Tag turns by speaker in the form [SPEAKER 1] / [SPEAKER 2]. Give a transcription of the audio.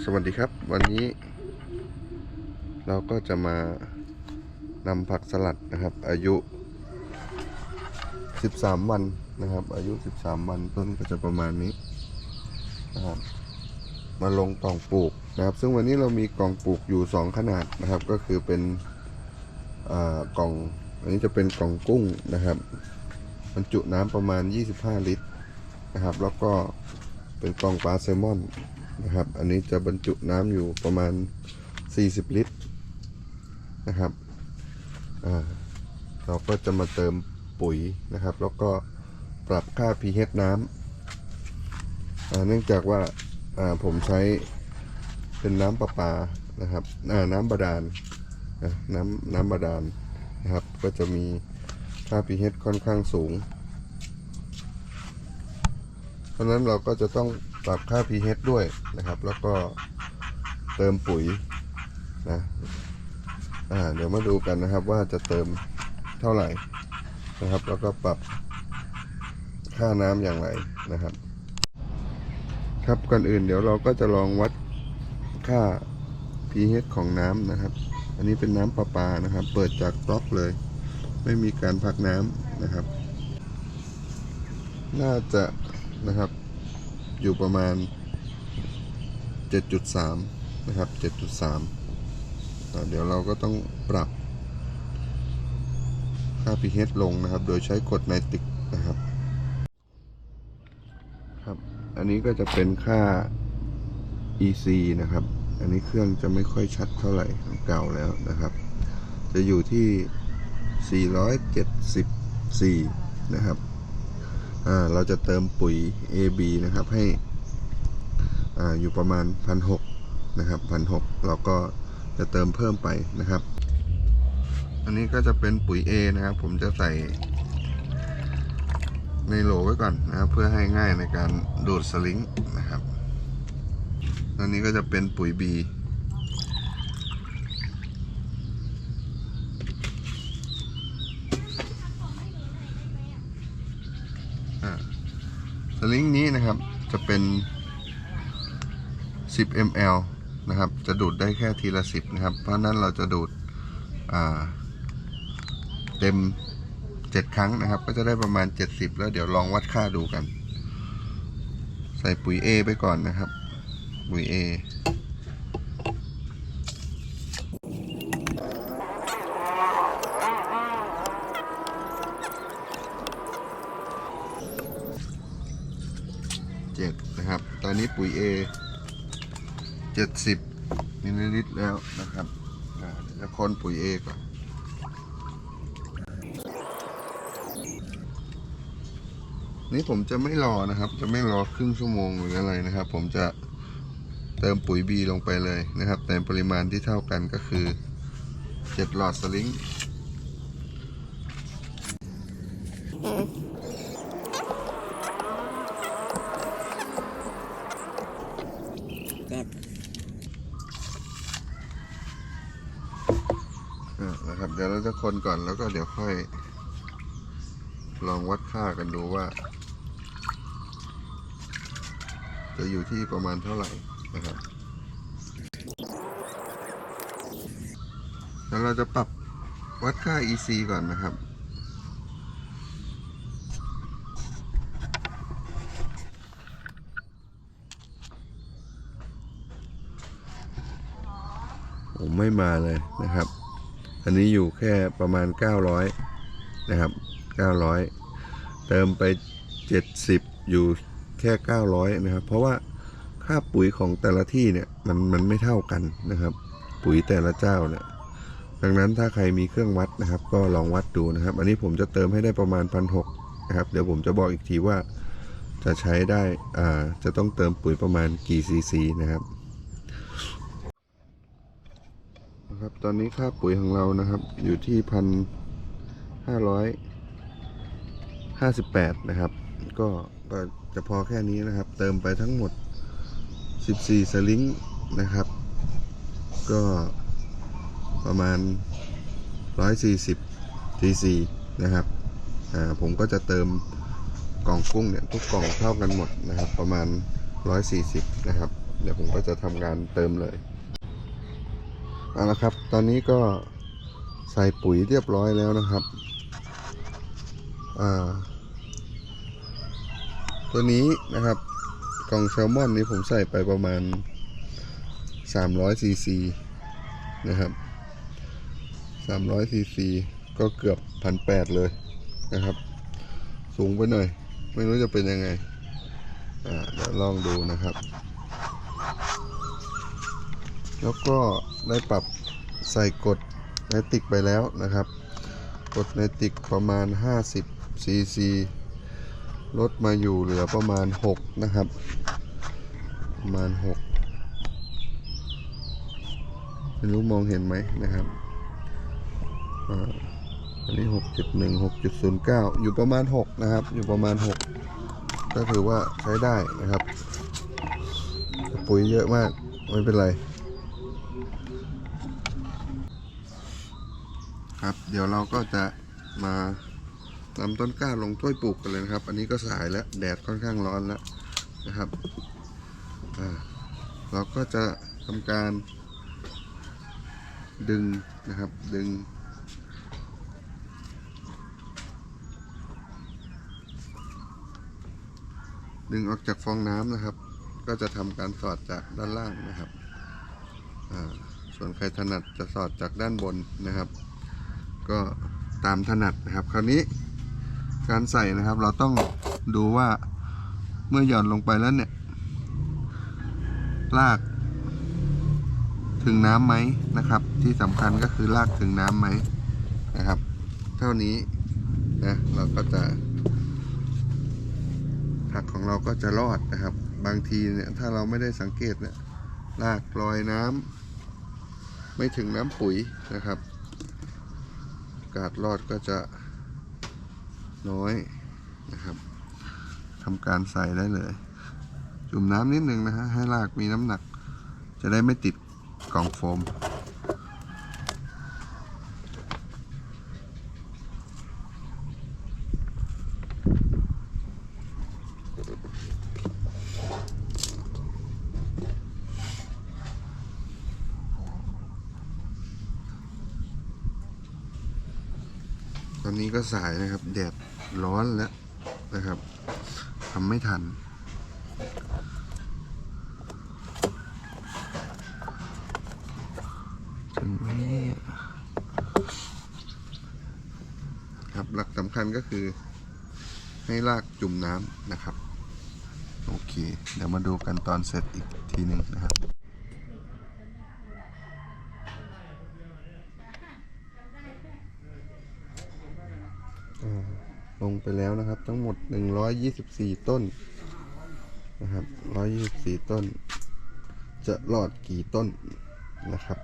[SPEAKER 1] สวัสดีครับ วันนี้ เราก็จะมานำผักสลัดนะครับ อายุ 13 วันนะครับ อายุ 13 วันต้นก็จะประมาณนี้นะครับมาลงกล่องปลูกนะครับ ซึ่งวันนี้เรามีกล่องปลูกอยู่ 2 ขนาดนะครับ ก็คือเป็นอ่ากล่องอันนี้จะเป็นกล่องกุ้งนะครับบรรจุน้ำประมาณ 25 ลิตรนะครับ แล้วก็เป็นกล่องปลาแซลมอน นะครับ อันนี้จะบรรจุน้ำอยู่ประมาณ 40 ลิตรนะครับเราก็จะมาเติมปุ๋ยนะครับ แล้วก็ปรับค่า pH น้ำเนื่องจากว่าผมใช้เป็นน้ำประปานะครับน้ำบาดาลน้ำน้ำบาดาลนะครับ ก็จะมีค่า pH ค่อนข้างสูง เพราะนั้นเราก็จะต้อง ปรับค่า pH ด้วยนะครับ แล้วก็เติมปุ๋ยนะอ่าเดี๋ยวมาดูกันนะครับว่าจะเติมเท่าไหร่นะครับ แล้วก็ปรับค่าน้ำอย่างไรนะครับ ครับก่อนอื่นเดี๋ยวเราก็จะลองวัดค่า pH ของน้ำนะครับ อันนี้เป็นน้ำประปานะครับ เปิดจากก๊อกเลย ไม่มีการพักน้ำนะครับ น่าจะนะครับ อยู่ประมาณ 7.3 นะครับ 7.3อ่เดี๋ยวเราก็ต้องปรับค่า pH ลงนะครับ โดยใช้กดไนติกนะครับ ครับ อันนี้ก็จะเป็นค่า EC นะครับ อันนี้เครื่องจะไม่ค่อยชัดเท่าไหร่เก่าแล้วนะครับ จะอยู่ที่ 474 นะครับ อ่าเราจะเติมปุ๋ย AB นะครับให้อ่าอยู่ประมาณ1,600นะครับ1,600เราก็จะเติมเพิ่มไปนะครับ อันนี้ก็จะเป็นปุ๋ย A นะครับ ผมจะใส่ ในโหลไว้ก่อนนะครับ เพื่อให้ง่ายในการดูดสลิงนะครับอันนี้ก็จะเป็นปุ๋ย B อ่าส ลิงค์นี้นะครับจะเป็น 10 ml นะครับ จะดูดได้แค่ทีละ 10 นะครับ เพราะนั้นเราจะดูดเต็ม 7 ครั้งนะครับ ก็จะได้ประมาณ 70 แล้วเดี๋ยวลองวัดค่าดูกัน ใส่ปุ๋ย A ไปก่อนนะครับ ปุ๋ย A เจ็ดนะครับ ตอนนี้ปุ๋ย A เจ็ดสิบมิลลิลิตรแล้วนะครับเดี๋ยวจะคนปุ๋ย A ก่อนนี่ผมจะไม่รอนะครับ จะไม่รอครึ่งชั่วโมงหรืออะไรนะครับ ผมจะเติมปุ๋ย B ลงไปเลยนะครับในปริมาณที่เท่ากันก็คือเจ็ดหลอดสลิง
[SPEAKER 2] เจ็ด
[SPEAKER 1] อ่า นะครับเดี๋ยวเราจะคนก่อนแล้วก็เดี๋ยวค่อย ลองวัดค่ากันดูว่า จะอยู่ที่ประมาณเท่าไหร่นะครับแล้วเราจะปรับวัดค่า EC ก่อนนะครับผมไม่มาเลยนะครับ อันนี้อยู่แค่ประมาณ 900 นะครับ 900 เติมไป 70 อยู่แค่ 900 นะครับ เพราะว่าค่าปุ๋ยของแต่ละที่เนี่ยมันมันไม่เท่ากันนะครับ ปุ๋ยแต่ละเจ้าเนี่ยดังนั้นถ้าใครมีเครื่องวัดนะครับ ก็ลองวัดดูนะครับ อันนี้ผมจะเติมให้ได้ประมาณ1,600นะครับ เดี๋ยวผมจะบอกอีกทีว่าจะใช้ได้อ่าจะต้องเติมปุ๋ยประมาณกี่ซีซีนะครับ นะ ครับตอนนี้ค่าปุ๋ยของเรานะครับ อยู่ที่พันห้าร้อยห้าสิบแปดนะครับ ก็จะพอแค่นี้นะครับ เติมไปทั้งหมด14สลิงนะครับ ก็ประมาณ140 cc นะครับอ่าผมก็จะเติมกล่องกุ้งเนี่ยทุกกล่องเท่ากันหมดนะครับ ประมาณ140นะครับ เดี๋ยวผมก็จะทำงานเติมเลย เอาละครับ ตอนนี้ก็ใส่ปุ๋ยเรียบร้อยแล้วนะครับตัวนี้นะครับกล่องแซลมอนนี้ผมใส่ไปประมาณ300ซีซีนะครับ300ซีซีก็เกือบพันแปดเลยนะครับ สูงไปหน่อย ไม่รู้จะเป็นยังไง อ่าเดี๋ยวลองดูนะครับ แล้วก็ได้ปรับใส่กดในติกไปแล้วนะครับ กดในติกประมาณ 50ซีซีลดมาอยู่เหลือประมาณ 6 นะครับ ประมาณ 6 ไม่รู้มองเห็นไหมนะครับอันนี้ 6.1 6.09 อยู่ประมาณ 6 นะครับ อยู่ประมาณ 6 ก็ถือว่าใช้ได้นะครับ ปุ๋ยเยอะมาก ไม่เป็นไร ครับ เดี๋ยวเราก็จะมานำต้นกล้าลงถ้วยปลูกกันเลยนะครับ อันนี้ก็สายแล้วแดดค่อนข้างร้อนแล้วนะครับเราก็จะทำการดึงนะครับดึง ดึงออกจากฟองน้ำนะครับ ก็จะทำการสอดจากด้านล่างนะครับ ส่วนใครถนัดจะสอดจากด้านบนนะครับ ก็ตามถนัดนะครับ คราวนี้การใส่นะครับ เราต้องดูว่าเมื่อหย่อนลงไปแล้วเนี่ย ลาก ถึงน้ำไหมนะครับ ที่สำคัญก็คือลากถึงน้ำไหมนะครับ เท่านี้นะเราก็จะผักของเราก็จะรอดนะครับ บางทีเนี่ยถ้าเราไม่ได้สังเกตเนี่ยลากลอยน้ำไม่ถึงน้ำปุ๋ยนะครับ อกาสรอดก็จะน้อยนะครับทำการใส่ได้เลย จุ่มน้ำนิดนึงนะฮะให้รากมีน้ำหนัก จะได้ไม่ติดกล่องโฟม อนนี้ก็สายนะครับ แดดร้อนแล้วนะครับทำไม่ทัน ถึงไหมเนี่ยครับหลักสำคัญก็คือ ให้ลากจุ่มน้ำนะครับ โอเค เดี๋ยวมาดูกันตอนเสร็จอีกทีหนึ่งนะครับ อ่า ลงไปแล้วนะครับ ทั้งหมด 124 ต้นนะครับ124 ต้น จะรอดกี่ต้นนะครับ